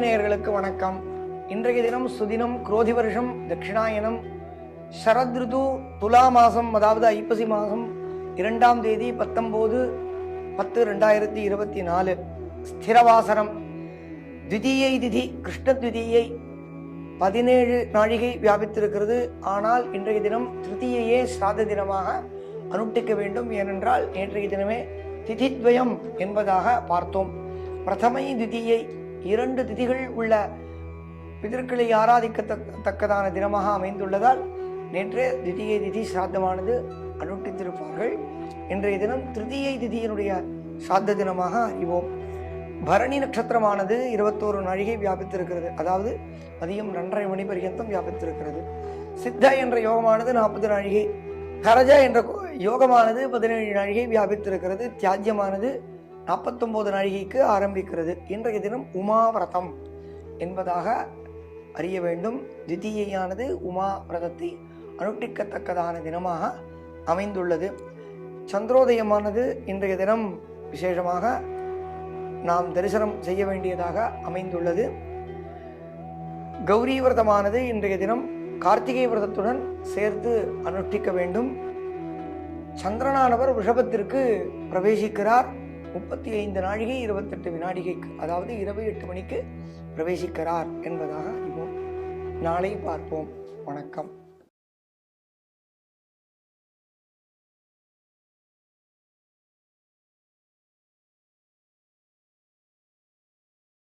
வணக்கம். இன்றைய தினம் சுதினம் குரோதி வருஷம் தட்சிணாயனம் சரத்ருது துலா மாதம் அதாவது ஐப்பசி மாதம் இரண்டாம் தேதி பத்தொம்போது பத்து ரெண்டாயிரத்தி இருபத்தி நாலு. ஸ்திரவாசனம். திதியை திதி கிருஷ்ண திதியை பதினேழு நாழிகை வியாபித்திருக்கிறது. ஆனால் இன்றைய தினம் திருதியையே சாத தினமாக அனுட்டிக்க வேண்டும். ஏனென்றால் நேற்றைய தினமே திதித்வயம் என்பதாக பார்த்தோம். பிரதமை திதியை இரண்டு திதிகள் உள்ள பிதர்களை ஆராதிக்கத்தக்கதான தினமாக அமைந்துள்ளதால் நேற்றே திதியை திதி சாத்தமானது அனுட்டித்திருப்பார்கள் இன்றைய தினம் திருதியை திதியினுடைய சாத்த தினமாக அறிவோம். பரணி நட்சத்திரமானது இருபத்தோரு நழிகை வியாபித்திருக்கிறது. அதாவது மதியம் ரெண்டரை மணி பரியந்தம் வியாபித்திருக்கிறது. சித்த என்ற யோகமானது நாற்பது நழிகை கரஜா என்ற யோகமானது பதினேழு நழிகை வியாபித்திருக்கிறது. தியாஜ்யமானது நாற்பத்தொம்போது நாழிகைக்கு ஆரம்பிக்கிறது. இன்றைய தினம் உமாவிரதம் என்பதாக அறிய வேண்டும். திதியையானது உமா விரதத்தை அனுஷ்டிக்கத்தக்கதான தினமாக அமைந்துள்ளது. சந்திரோதயமானது இன்றைய தினம் விசேஷமாக நாம் தரிசனம் செய்ய வேண்டியதாக அமைந்துள்ளது. கௌரி விரதமானது இன்றைய தினம் கார்த்திகை விரதத்துடன் சேர்த்து அனுஷ்டிக்க வேண்டும். சந்திரனானவர் ரிஷபத்திற்கு பிரவேசிக்கிறார். முப்பத்தி ஐந்து நாழிகை இருபத்தெட்டு வினாடிகைக்கு அதாவது இரவு எட்டு மணிக்கு பிரவேசிக்கிறார் என்பதாக அறிவோம் நாளை பார்ப்போம். வணக்கம்.